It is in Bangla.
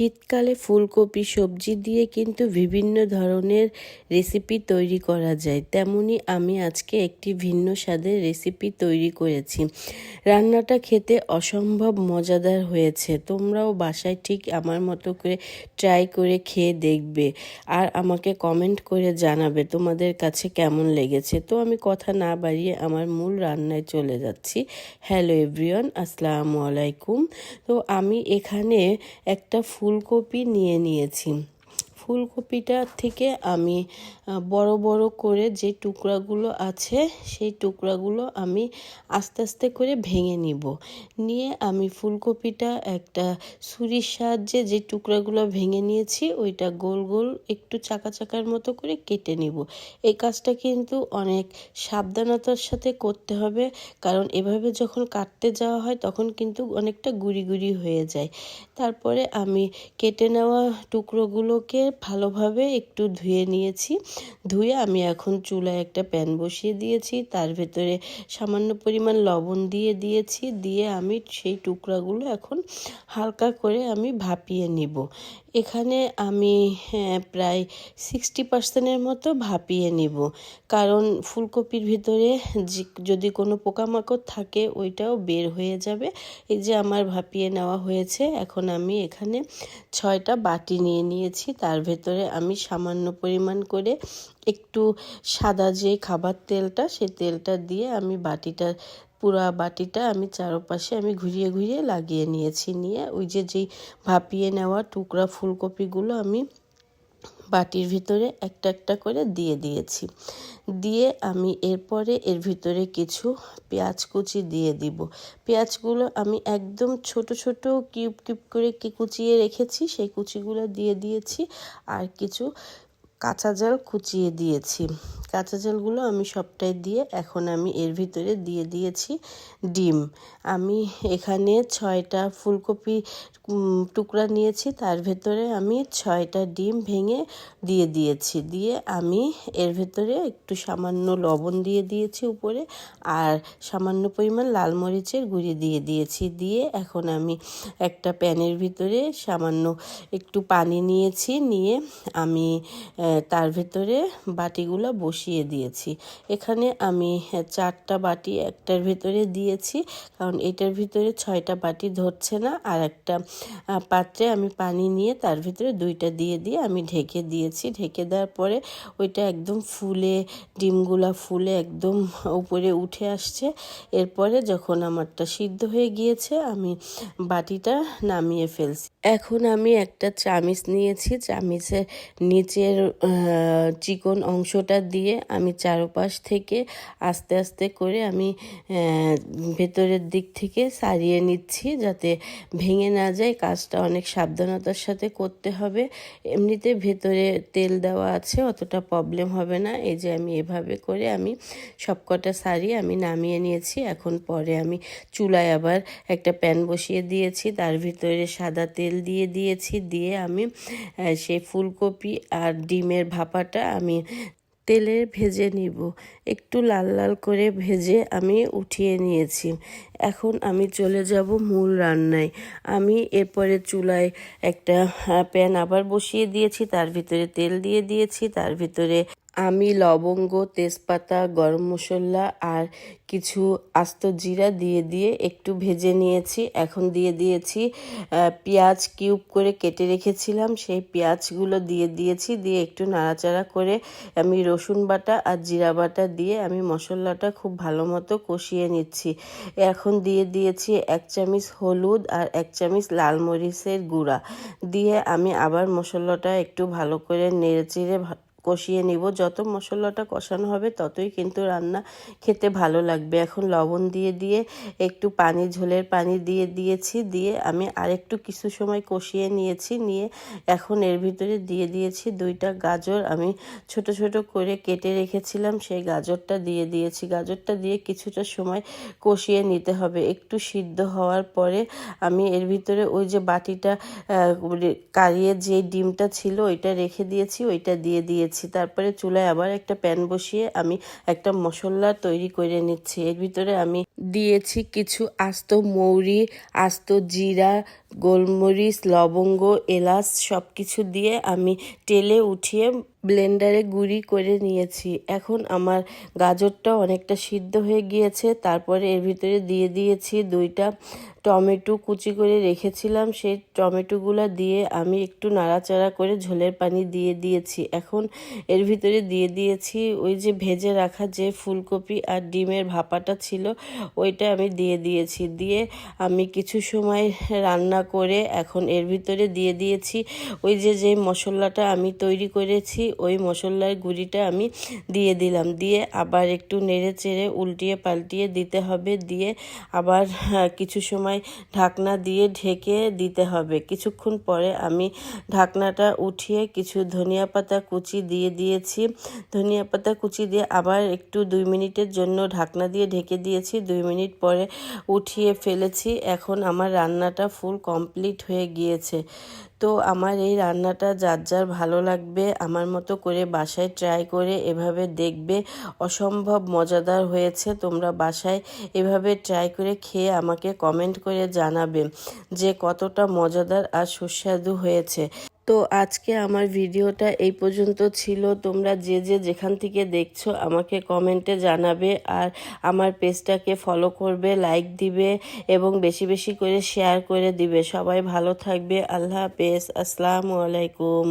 শীতকালে ফুলকপি, সবজি দিয়ে কিন্তু বিভিন্ন ধরনের রেসিপি তৈরি করা যায়। তেমনি আমি আজকে একটি ভিন্ন স্বাদের রেসিপি তৈরি করেছি। রান্নাটা খেতে অসম্ভব মজাদার হয়েছে। তোমরাও বাসায় ঠিক আমার মতো করে ট্রাই করে খেয়ে দেখবে। আর আমাকে কমেন্ট করে জানাবে তোমাদের কাছে কেমন লেগেছে। তো আমি কথা না বাড়িয়ে আমার মূল রান্নায় চলে যাচ্ছি। হ্যালো এভরিওয়ান আসসালামু আলাইকুম। তো আমি এখানে একটা ফুলকপি নিয়ে নিয়েছি। ফুলকপিটা থেকে আমি বড় বড় করে যে টুকরাগুলো আছে, সেই টুকরাগুলো আমি আস্তে আস্তে করে ভেঙে নিব। নিয়ে আমি ফুলকপিটা একটা ছুরির সাহায্যে যে টুকরাগুলো ভেঙে নিয়েছি, ওইটা গোল গোল একটু চাকা চাকার মতো করে কেটে নিব। এই কাজটা কিন্তু অনেক সাবধানতার সাথে করতে হবে, কারণ এভাবে যখন কাটতে যাওয়া হয় তখন কিন্তু অনেকটা গুড়ি গুড়ি হয়ে যায়। তারপরে আমি কেটে নেওয়া টুকরোগুলোকে ভালোভাবে একটু ধুয়ে নিয়েছি। ধুয়ে আমি এখন চুলায় একটা প্যান বসিয়ে দিয়েছি। তার ভেতরে সামান্য পরিমাণ লবণ দিয়ে দিয়েছি। দিয়ে আমি সেই টুকরাগুলো এখন হালকা করে আমি ভাপিয়ে নিব। এখানে আমি হ্যাঁ, প্রায় সিক্সটি পার্সেন্টের মতো ভাপিয়ে নিব। কারণ ফুলকপির ভিতরে যদি কোনো পোকামাকড় থাকে ওইটাও বের হয়ে যাবে। এই যে আমার ভাপিয়ে নেওয়া হয়েছে এখন আমি এখানে ছয়টা বাটি নিয়ে নিয়েছি। তার ভেতরে আমি সামান্য পরিমাণ করে একটু সাদা যে খাবার তেলটা, সে তেলটা দিয়ে আমি বাটিটা, পুরা বাটিটা আমি চারপাশে আমি ঘুরিয়ে ঘুরিয়ে লাগিয়ে নিয়েছি। নিয়ে ওই যে যেই ভাপিয়ে নেওয়া টুকরা ফুলকপিগুলো আমি বাটির ভিতরে একটা একটা করে দিয়ে দিয়েছি। দিয়ে আমি এরপরে এর ভিতরে কিছু পেঁয়াজ কুচি দিয়ে দিব। পেঁয়াজগুলো আমি একদম ছোট ছোট কিউব কিউব করে কুচিয়ে রেখেছি, সেই কুচিগুলো দিয়ে দিয়েছি। আর কিছু কাঁচা জল কুচিয়ে দিয়েছি। কাঁচা জালগুলো আমি সবটাই দিয়ে এখন আমি এর ভিতরে দিয়ে দিয়েছি ডিম। আমি এখানে ছয়টা ফুলকপি টুকরা নিয়েছি, তার ভেতরে আমি ছয়টা ডিম ভেঙে দিয়ে দিয়েছি। দিয়ে আমি এর ভেতরে একটু সামান্য লবণ দিয়ে দিয়েছি উপরে আর সামান্য পরিমাণ লাল মরিচের গুঁড়ি দিয়ে দিয়েছি। দিয়ে এখন আমি একটা প্যানের ভিতরে সামান্য একটু পানি নিয়েছি, নিয়ে আমি তার ভেতরে বাটিগুলো বসিয়ে দিয়েছি। এখানে আমি চারটা বাটি একটার ভিতরে দিয়েছি, কারণ এটার ভিতরে ছয়টা বাটি ধরছে না। আর একটা পাত্রে আমি পানি নিয়ে তার ভিতরে দুইটা দিয়ে দিয়ে আমি ঢেকে দিয়েছি। ঢেকে দেওয়ার পরে ওইটা একদম ফুলে, ডিমগুলা ফুলে একদম উপরে উঠে আসছে। এরপরে যখন আমারটা সিদ্ধ হয়ে গিয়েছে, আমি বাটিটা নামিয়ে ফেলছি। এখন আমি একটা চামিচ নিয়েছি। চামিচের নিচের চিকন অংশটা দিয়ে আমি চারপাশ থেকে আস্তে আস্তে করে আমি ভেতরের দিক থেকে সারিয়ে নিচ্ছি যাতে ভেঙে না যায়। কাজটা অনেক সাবধানতার সাথে করতে হবে। এমনিতে ভেতরে তেল দেওয়া আছে, অতটা প্রবলেম হবে না। এই যে আমি এভাবে করে আমি সবকটা শাড়ি আমি নামিয়ে নিয়েছি। এখন পরে আমি চুলায় আবার একটা প্যান বসিয়ে দিয়েছি। তার ভিতরে সাদা তেল দিয়ে দিয়েছি। দিয়ে আমি সেই ফুলকপি আর ডিমের ভাপাটা আমি তেলে ভেজে নিব। একটু লাল লাল করে ভেজে আমি উঠিয়ে নিয়েছি। এখন আমি চলে যাব মূল রান্নায়। আমি এরপরে চুলায় একটা আহ, প্যান আবার বসিয়ে দিয়েছি তার ভিতরে তেল দিয়ে দিয়েছি তার ভিতরে আমি লবঙ্গ, তেজপাতা, গরম মশলা আর কিছু আস্ত জিরা দিয়ে দিয়ে একটু ভেজে নিয়েছি। এখন দিয়ে দিয়েছি পেঁয়াজ কিউব করে কেটে রেখেছিলাম। সেই পেঁয়াজগুলো দিয়ে দিয়েছি, দিয়ে একটু নাড়াচাড়া করে আমি রসুন বাটা আর জিরা বাটা দিয়ে আমি মশলাটা খুব ভালো মতো কষিয়ে নিচ্ছি। এখন দিয়ে দিয়েছি এক চামচ হলুদ আর এক চামচ লাল মরিচের গুঁড়া। দিয়ে আমি আবার মশলাটা একটু ভালো করে নেড়েচেড়ে কষিয়ে নিব। যত মশলাটা কষানো হবে ততই কিন্তু রান্না খেতে ভালো লাগবে। এখন লবণ দিয়ে দিয়ে একটু পানি, ঝোলের পানি দিয়ে দিয়েছি। দিয়ে আমি আরেকটু কিছু সময় কষিয়ে নিয়েছি। নিয়ে এখন এর ভিতরে দিয়ে দিয়েছি দুইটা গাজর। আমি ছোট ছোট করে কেটে রেখেছিলাম। সেই গাজরটা দিয়ে দিয়েছি। গাজরটা দিয়ে কিছুটা সময় কষিয়ে নিতে হবে। একটু সিদ্ধ হওয়ার পরে আমি এর ভিতরে ওই যে বাটিটা কারিয়ে যে ডিমটা ছিল ওইটা রেখে দিয়েছি। ওইটা দিয়ে দিয়েছি। তারপরে চুলায় আবার একটা প্যান বসিয়ে আমি একটা মশলা তৈরি করে নিচ্ছি। এর ভিতরে আমি দিয়েছি কিছু আস্ত মৌরি, আস্ত জিরা গোলমরিচ, লবঙ্গ, এলাচ সব কিছু দিয়ে আমি তেলে উঠিয়ে ব্লেন্ডারে গুঁড়ি করে নিয়েছি। এখন আমার গাজরটা অনেকটা সিদ্ধ হয়ে গিয়েছে। তারপরে এর ভিতরে দিয়ে দিয়েছি দুইটা টমেটো কুচি করে রেখেছিলাম। সেই টমেটোগুলো দিয়ে আমি একটু নাড়াচাড়া করে ঝোলের পানি দিয়ে দিয়েছি। এখন এর ভিতরে দিয়ে দিয়েছি ওই যে ভেজে রাখা যে ফুলকপি আর ডিমের ভাপাটা ছিল, ওইটা আমি দিয়ে দিয়েছি। দিয়ে আমি কিছু সময় রান্না করে এখন এর ভিতরে দিয়ে দিয়েছি ওই যে যে মশলাটা আমি তৈরি করেছি ওই মশলার গুঁড়িটা আমি দিয়ে দিলাম। দিয়ে আবার একটু নেড়ে চেড়ে উল্টিয়ে পাল্টিয়ে দিতে হবে। দিয়ে আবার হ্যাঁ, কিছু সময় ঢাকনা দিয়ে ঢেকে দিতে হবে। কিছুক্ষণ পরে আমি ঢাকনাটা উঠিয়ে কিছু ধনিয়া পাতা কুচি দিয়ে দিয়েছি। ধনিয়া পাতা কুচি দিয়ে আবার একটু দুই মিনিটের জন্য ঢাকনা দিয়ে ঢেকে দিয়েছি। দুই মিনিট পরে উঠিয়ে ফেলেছি। এখন আমার রান্নাটা ফুল কমপ্লিট হয়ে গিয়েছে। তো আমার এই রান্নাটা যার যার ভালো লাগবে, আমার মতো করে বাসায় ট্রাই করে এভাবে দেখবে, অসম্ভব মজাদার হয়েছে। তোমরা বাসায় এভাবে ট্রাই করে খেয়ে আমাকে কমেন্ট করে জানাবে যে কতটা মজাদার আর সুস্বাদু হয়েছে। তো আজকে আমার ভিডিওটা এই পর্যন্ত ছিল। তোমরা যে যে যেখান থেকে দেখছ আমাকে কমেন্টে জানাবে আর আমার পেজটাকে ফলো করবে লাইক দিবে এবং বেশি বেশি করে শেয়ার করে দিবে। সবাই ভালো থাকবে। আল্লাহ হাফেজ। আসসালামু আলাইকুম।